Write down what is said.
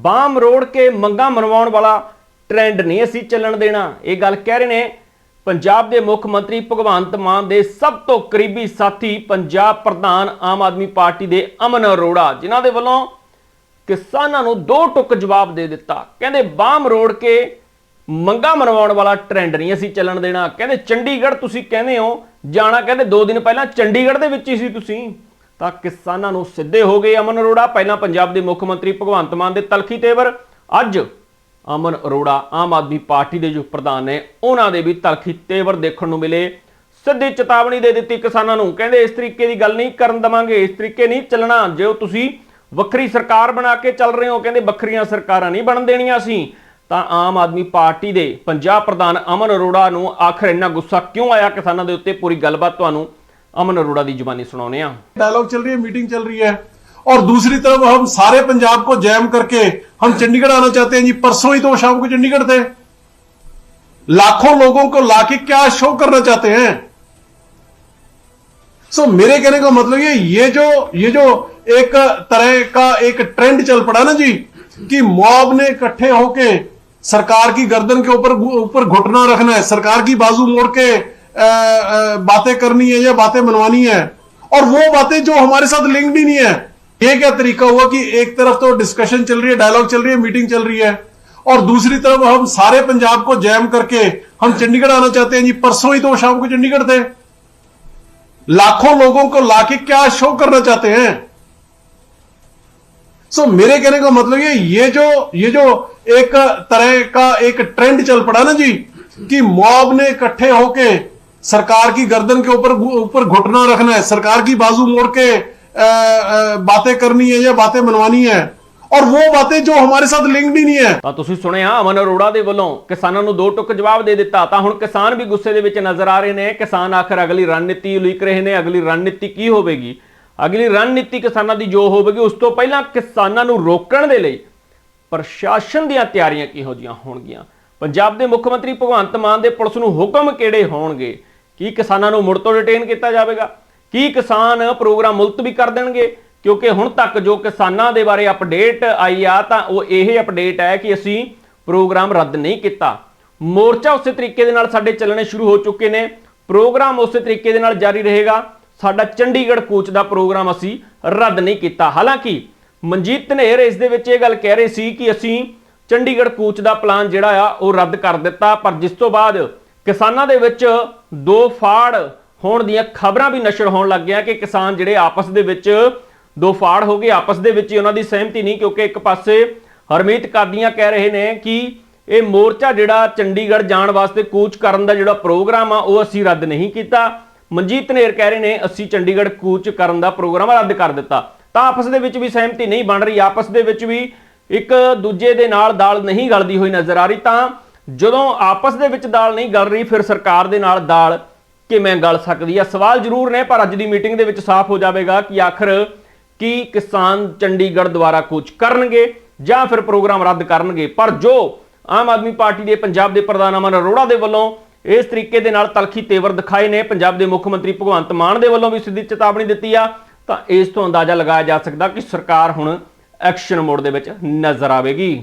Balm ਮਰੋੜ ਕੇ ਮੰਗਾ ਮਨਵਾਉਣ ਵਾਲਾ ਟ੍ਰੈਂਡ ਨਹੀਂ ਅਸੀਂ ਚੱਲਣ ਦੇਣਾ। ਇਹ ਗੱਲ ਕਹਿ ਰਹੇ ਨੇ ਪੰਜਾਬ ਦੇ ਮੁੱਖ ਮੰਤਰੀ ਭਗਵੰਤ ਮਾਨ ਦੇ ਸਭ ਤੋਂ ਕਰੀਬੀ ਸਾਥੀ ਪੰਜਾਬ ਪ੍ਰਧਾਨ ਆਮ ਆਦਮੀ ਪਾਰਟੀ ਦੇ ਅਮਨ ਅਰੋੜਾ, ਜਿਨ੍ਹਾਂ ਦੇ ਵੱਲੋਂ ਕਿਸਾਨਾਂ ਨੂੰ ਦੋ ਟੁੱਕ ਜਵਾਬ ਦੇ ਦਿੱਤਾ। ਕਹਿੰਦੇ ਬਾਮ ਰੋੜ ਕੇ ਮੰਗਾ ਮਨਵਾਉਣ ਵਾਲਾ ਟ੍ਰੈਂਡ ਨਹੀਂ ਅਸੀਂ ਚੱਲਣ ਦੇਣਾ। ਕਹਿੰਦੇ ਚੰਡੀਗੜ੍ਹ ਤੁਸੀਂ ਕਹਿੰਦੇ ਹੋ, ਜਾਣਾ ਕਹਿੰਦੇ 2 ਦਿਨ ਪਹਿਲਾਂ ਚੰਡੀਗੜ੍ਹ ਦੇ ਵਿੱਚ ਹੀ ਸੀ ਤੁਸੀਂ। ਤਾਂ ਕਿਸਾਨਾਂ ਨੂੰ ਸਿੱਧੇ ਹੋ ਗਏ ਅਮਨ ਅਰੋੜਾ, ਪਹਿਲਾਂ ਪੰਜਾਬ ਦੇ ਮੁੱਖ ਮੰਤਰੀ ਭਗਵੰਤ ਮਾਨ ਦੇ ਤਲਖੀ ਤੇਵਰ ਅੱਜ ਅਮਨ ਅਰੋੜਾ ਆਮ ਆਦਮੀ ਪਾਰਟੀ ਦੇ ਜੋ ਪ੍ਰਧਾਨ ਨੇ, ਉਹਨਾਂ ਦੇ ਵੀ ਤਲਖੀ ਤੇਵਰ ਦੇਖਣ ਨੂੰ ਮਿਲੇ। ਸਿੱਧੀ ਚੇਤਾਵਨੀ ਦੇ ਦਿੱਤੀ ਕਿਸਾਨਾਂ ਨੂੰ, ਕਹਿੰਦੇ ਇਸ ਤਰੀਕੇ ਦੀ ਗੱਲ ਨਹੀਂ ਕਰਨ ਦਵਾਂਗੇ, ਇਸ ਤਰੀਕੇ ਨਹੀਂ ਚੱਲਣਾ। ਜੇ ਤੁਸੀਂ ਵੱਖਰੀ ਸਰਕਾਰ ਬਣਾ ਕੇ ਚੱਲ ਰਹੇ ਹੋ, ਕਹਿੰਦੇ ਵੱਖਰੀਆਂ ਸਰਕਾਰਾਂ ਨਹੀਂ ਬਣ ਦੇਣੀਆਂ ਅਸੀਂ ਤਾਂ ਆਮ ਆਦਮੀ ਪਾਰਟੀ ਦੇ ਪੰਜਾਬ ਪ੍ਰਧਾਨ ਅਮਨ ਅਰੋੜਾ ਨੂੰ ਆਖਰ ਇੰਨਾ ਗੁੱਸਾ ਕਿਉਂ ਆਇਆ? ਕਿਸਾਨਾਂ ਦੇ ਉੱਤੇ ਪੂਰੀ ਗੱਲਬਾਤ ਤੁਹਾਨੂੰ ਅਮਨ ਅਰੋੜਾ ਦੀ ਜ਼ੁਬਾਨੀ ਸੁਣਾਉਂਦੇ ਆ डायलॉग चल रही है मीटिंग चल रही है और दूसरी तरफ हम सारे पंजाब को जैम करके हम चंडीगढ़ आना चाहते हैं जी परसों ही तो शाम को चंडीगढ़ थे लाखों लोगों को लाके क्या शो करना चाहते हैं सो मेरे कहने का मतलब ये ये जो ये जो एक तरह का एक ट्रेंड चल पड़ा ना जी कि मॉब ने इकट्ठे होके सरकार की गर्दन के ऊपर ऊपर घुटना रखना है सरकार की बाजू मोड़ के अ, अ, बातें करनी है या बातें मनवानी है। और वो बातें जो हमारे साथ लिंक्ड ही नहीं है। ये क्या तरीका हुआ कि एक तरफ़ तो डिस्कशन चल रही है डायलॉग चल रही है मीटिंग चल रही है। और दूसरी तरफ़ हम सारे पंजाब को जैम करके हम चंडीगढ़ आना चाहते हैं जी। परसों ही तो शाम को चंडीगढ़ थे। लाखों लोगों को लाके क्या शो करना चाहते हैं? सो मेरे कहने का मतलब ये ये जो ये जो एक तरह का एक ट्रेंड चल पड़ा ना जी, कि मॉब ने इकट्ठे होके सरकार की गर्दन के ऊपर ऊपर घुटना रखना है सरकार की बाजू मोड़ के अ, अ, बातें करनी है या बातें मनवानी है और वो बातें जो हमारे साथ लिंक्ड ही नहीं है ਤਾਂ ਤੁਸੀਂ ਸੁਣਿਆ ਅਮਨ ਅਰੋੜਾ ਦੇ ਵੱਲੋਂ ਕਿਸਾਨਾਂ ਨੂੰ ਦੋ ਟੁਕ ਜਵਾਬ ਦੇ ਦਿੱਤਾ ਤਾਂ ਹੁਣ ਕਿਸਾਨ ਵੀ ਗੁੱਸੇ ਦੇ ਵਿੱਚ ਨਜ਼ਰ ਆ ਰਹੇ ਨੇ ਕਿਸਾਨ ਆਖਰ ਅਗਲੀ ਰਣਨੀਤੀ ਉਲੀਕ ਰਹੇ ਨੇ ਅਗਲੀ ਰਣਨੀਤੀ ਕੀ ਹੋਵੇਗੀ ਅਗਲੀ ਰਣਨੀਤੀ ਕਿਸਾਨਾਂ ਦੀ ਜੋ ਹੋਵੇਗੀ ਉਸ ਤੋਂ ਪਹਿਲਾਂ ਕਿਸਾਨਾਂ ਨੂੰ ਰੋਕਣ ਦੇ ਲਈ ਪ੍ਰਸ਼ਾਸਨ ਦੀਆਂ ਤਿਆਰੀਆਂ ਕਿਹੋ ਜੀਆਂ ਹੋਣਗੀਆਂ ਪੰਜਾਬ ਦੇ ਮੁੱਖ ਮੰਤਰੀ ਭਗਵੰਤ ਮਾਨ ਦੇ ਪੁਲਿਸ ਨੂੰ ਹੁਕਮ ਕਿਹੜੇ ਹੋਣਗੇ ਕੀ ਕਿਸਾਨਾਂ ਨੂੰ ਮੁੜ ਤੋਂ ਡਿਟੇਨ ਕੀਤਾ ਜਾਵੇਗਾ? ਕੀ ਕਿਸਾਨ ਪ੍ਰੋਗਰਾਮ ਮੁਲਤਵੀ ਕਰ ਦੇਣਗੇ? ਕਿਉਂਕਿ ਹੁਣ ਤੱਕ ਜੋ ਕਿਸਾਨਾਂ ਦੇ ਬਾਰੇ ਅਪਡੇਟ ਆਈ ਆ, ਤਾਂ ਉਹ ਇਹ ਅਪਡੇਟ ਹੈ ਕਿ ਅਸੀਂ ਪ੍ਰੋਗਰਾਮ ਰੱਦ ਨਹੀਂ ਕੀਤਾ। ਮੋਰਚਾ ਉਸੇ ਤਰੀਕੇ ਦੇ ਨਾਲ ਸਾਡੇ ਚੱਲਣੇ ਸ਼ੁਰੂ ਹੋ ਚੁੱਕੇ ਨੇ। ਪ੍ਰੋਗਰਾਮ ਉਸੇ ਤਰੀਕੇ ਦੇ ਨਾਲ ਜਾਰੀ ਰਹੇਗਾ। ਸਾਡਾ ਚੰਡੀਗੜ੍ਹ ਕੂਚ ਦਾ ਪ੍ਰੋਗਰਾਮ ਅਸੀਂ ਰੱਦ ਨਹੀਂ ਕੀਤਾ। ਹਾਲਾਂਕਿ ਮਨਜੀਤ ਧਨੇਰ ਇਸ ਦੇ ਵਿੱਚ ਇਹ ਗੱਲ ਕਹਿ ਰਹੇ ਸੀ ਕਿ ਅਸੀਂ ਚੰਡੀਗੜ੍ਹ ਕੂਚ ਦਾ ਪਲਾਨ ਜਿਹੜਾ ਆ, ਉਹ ਰੱਦ ਕਰ ਦਿੱਤਾ, ਪਰ ਜਿਸ ਤੋਂ ਬਾਅਦ ਕਿਸਾਨਾਂ ਦੇ ਵਿੱਚ ਦੋ ਫਾੜ ਹੋਣ ਦੀਆਂ ਖਬਰਾਂ ਵੀ ਨਸ਼ਰ ਹੋਣ ਲੱਗ ਗਿਆ ਕਿ ਕਿਸਾਨ ਜਿਹੜੇ ਆਪਸ ਦੇ ਵਿੱਚ ਦੋ ਫਾੜ ਹੋ ਗਏ, ਆਪਸ ਦੇ ਵਿੱਚ ਹੀ ਉਹਨਾਂ ਦੀ ਸਹਿਮਤੀ ਨਹੀਂ, ਕਿਉਂਕਿ ਇੱਕ ਪਾਸੇ ਹਰਮੀਤ ਕਾਦੀਆਂ ਕਹਿ ਰਹੇ ਨੇ ਕਿ ਇਹ ਮੋਰਚਾ ਜਿਹੜਾ ਚੰਡੀਗੜ੍ਹ ਜਾਣ ਵਾਸਤੇ ਕੂਚ ਕਰਨ ਦਾ ਜਿਹੜਾ ਪ੍ਰੋਗਰਾਮ ਆ, ਉਹ ਅਸੀਂ ਰੱਦ ਨਹੀਂ ਕੀਤਾ। ਮਨਜੀਤ ਧਨੇਰ ਕਹਿ ਰਹੇ ਨੇ, ਅਸੀਂ ਚੰਡੀਗੜ੍ਹ ਕੂਚ ਕਰਨ ਦਾ ਪ੍ਰੋਗਰਾਮ ਰੱਦ ਕਰ ਦਿੱਤਾ। ਤਾਂ ਆਪਸ ਦੇ ਵਿੱਚ ਵੀ ਸਹਿਮਤੀ ਨਹੀਂ ਬਣ ਰਹੀ, ਆਪਸ ਦੇ ਵਿੱਚ ਵੀ ਇੱਕ ਦੂਜੇ ਦੇ ਨਾਲ ਦਾਲ ਨਹੀਂ ਗਲਦੀ ਹੋਈ ਨਜ਼ਰ ਆ ਰਹੀ, ਤਾਂ ਜਦੋਂ ਆਪਸ ਦੇ ਵਿੱਚ ਦਾਲ ਨਹੀਂ ਗਲ ਰਹੀ, ਫਿਰ ਸਰਕਾਰ ਦੇ ਨਾਲ ਦਾਲ ਕਿਵੇਂ ਗਲ ਸਕਦੀ ਆ? ਸਵਾਲ ਜ਼ਰੂਰ ਨੇ, ਪਰ ਅੱਜ ਦੀ ਮੀਟਿੰਗ ਦੇ ਵਿੱਚ ਸਾਫ਼ ਹੋ ਜਾਵੇਗਾ ਕਿ ਆਖਰ ਕੀ ਕਿਸਾਨ ਚੰਡੀਗੜ੍ਹ ਦੁਆਰਾ ਕੁਝ ਕਰਨਗੇ ਜਾਂ ਫਿਰ ਪ੍ਰੋਗਰਾਮ ਰੱਦ ਕਰਨਗੇ। ਪਰ ਜੋ ਆਮ ਆਦਮੀ ਪਾਰਟੀ ਦੇ ਪੰਜਾਬ ਦੇ ਪ੍ਰਧਾਨ ਅਮਨ ਅਰੋੜਾ ਦੇ ਵੱਲੋਂ ਇਸ ਤਰੀਕੇ ਦੇ ਨਾਲ ਤਲਖੀ ਤੇਵਰ ਦਿਖਾਏ ਨੇ, ਪੰਜਾਬ ਦੇ ਮੁੱਖ ਮੰਤਰੀ ਭਗਵੰਤ ਮਾਨ ਦੇ ਵੱਲੋਂ ਵੀ ਸਿੱਧੀ ਚੇਤਾਵਨੀ ਦਿੱਤੀ ਆ, ਤਾਂ ਇਸ ਤੋਂ ਅੰਦਾਜ਼ਾ ਲਗਾਇਆ ਜਾ ਸਕਦਾ ਕਿ ਸਰਕਾਰ ਹੁਣ ਐਕਸ਼ਨ ਮੋਡ ਦੇ ਵਿੱਚ ਨਜ਼ਰ ਆਵੇਗੀ।